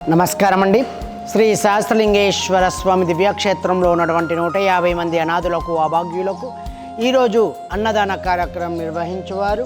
నమస్కారం అండి శ్రీ సహస్రలింగేశ్వర స్వామి దివ్యక్షేత్రంలో ఉన్నటువంటి నూట యాభై మంది అనాథులకు అభాగ్యులకు ఈరోజు అన్నదాన కార్యక్రమం నిర్వహించేవారు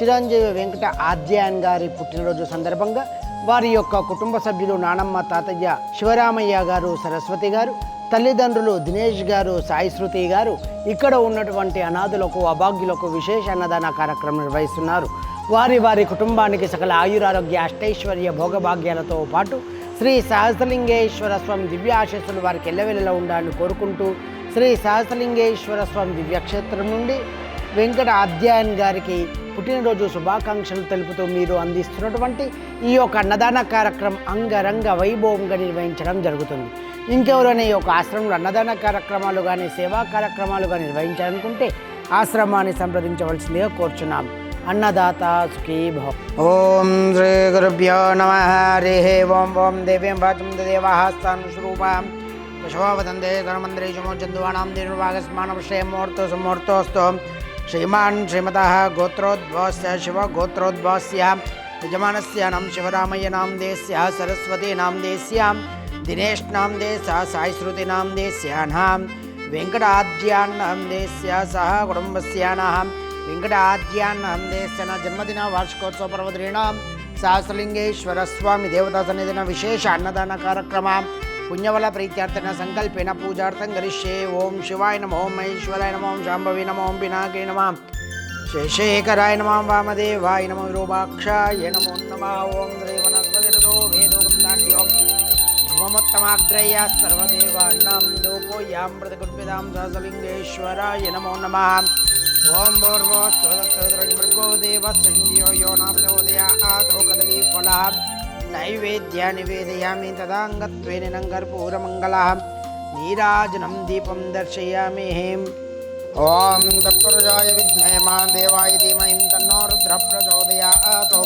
చిరంజీవి వెంకట ఆద్యాయన్ గారి పుట్టినరోజు సందర్భంగా వారి యొక్క కుటుంబ సభ్యులు నానమ్మ తాతయ్య శివరామయ్య గారు సరస్వతి గారు తల్లిదండ్రులు దినేష్ గారు సాయి గారు ఇక్కడ ఉన్నటువంటి అనాథులకు అభాగ్యులకు విశేష అన్నదాన కార్యక్రమం నిర్వహిస్తున్నారు. వారి వారి కుటుంబానికి సకల ఆయురారోగ్య అష్టైశ్వర్య భోగభాగ్యాలతో పాటు శ్రీ సహస్రలింగేశ్వర స్వామి దివ్యాశస్సులు వారికి ఎల్లవెల్లలో ఉండాలని కోరుకుంటూ శ్రీ సహస్రలింగేశ్వర స్వామి దివ్యక్షేత్రం నుండి వెంకట అధ్యాయన్ గారికి పుట్టినరోజు శుభాకాంక్షలు తెలుపుతూ మీరు అందిస్తున్నటువంటి ఈ యొక్క అన్నదాన కార్యక్రమం అంగరంగ వైభవంగా నిర్వహించడం జరుగుతుంది. ఇంకెవరైనా ఈ యొక్క ఆశ్రమంలో అన్నదాన కార్యక్రమాలు కానీ సేవా కార్యక్రమాలు కానీ నిర్వహించాలనుకుంటే ఆశ్రమాన్ని సంప్రదించవలసిందిగా కోరుచున్నాం. अन्नदाता सुखी भव। ॐ श्री गुरुभ्यो नमः, हरिः ओं ओम देवीं वाचं देवाः स्थानुस्वरूपां पशुवदन्ते गणमन्त्रे चमो शिव निर्वागस्मानं श्रेमूर्तो सुमूर्तोऽस्तु श्रीमान् श्रीमतः गोत्रोद्भवस्य शिवगोत्रोद्भवस्य यजमानस्यानां शिवरामय्यनां देस्याः सरस्वतीनां देस्यां दिनेशनां देशः सायिश्रुतीनां देस्यानां वेङ्कटाद्यान्नां देस्य सह कुटुम्बस्यानां వెంకటాద్యాన్నాం దేశ్య సహ కుటుంబస్యానాం వెంకటాద్యాన్నాం దేశన జన్మదిన వార్షికోత్సవ పర్వదినాం సహస్రలింగేశ్వర స్వామి దేవతా సన్నిధిన విశేష అన్నదాన కార్యక్రమ పుణ్యవల ప్రీత్యార్థన సంకల్పేన పూజార్థం గరిష్యే ఓం శివాయ నమో ఓం మహేశ్వరాయ నమో ఓం శాంభవి నమో ఓం పినాకే నమ శేషేఖరాయ నమ వామదేవాయ నమో విరూపాక్షాయ నమో నమ ఓం శ్రీవనస్పతిరతో వేదోగంధాండ్యోం ధ్రువముత్తమాగ్రయ సర్వదేవాన్నాం లోకోయాం ప్రతికుర్పిదాం ओम भूर्वोत्सवदेवसंज्ञो यो नाम्नोदयातो कदलीफलां नैवेद्या निवेदयामि तदाङ्गत्वेन नङ्गर्पूरमङ्गलां नीराजनं दीपं दर्शयामि ॐ तत्प्रजाय विद्महे मा देवाय धीमहि तन्नो रुद्रप्रचोदयात्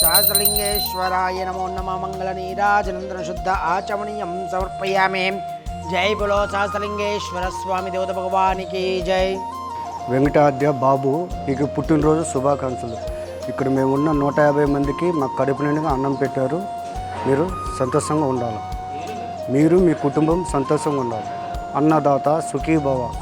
सहस्रलिङ्गेश्वराय नमो नमः मङ्गलनीराजनन्दनशुद्ध आचमनीयं समर्पयामि जय बोलो सहस्रलिङ्गेश्वर स्वामी देवता भगवान की जय వెంకటాద్య బాబు ఇక పుట్టినరోజు శుభాకాంక్షలు. ఇక్కడ మేము ఉన్న నూట యాభై మందికి మా కడుపు నిండుగా అన్నం పెట్టారు. మీరు సంతోషంగా ఉండాలి. మీరు మీ కుటుంబం సంతోషంగా ఉండాలి. అన్నదాత సుఖీభవ.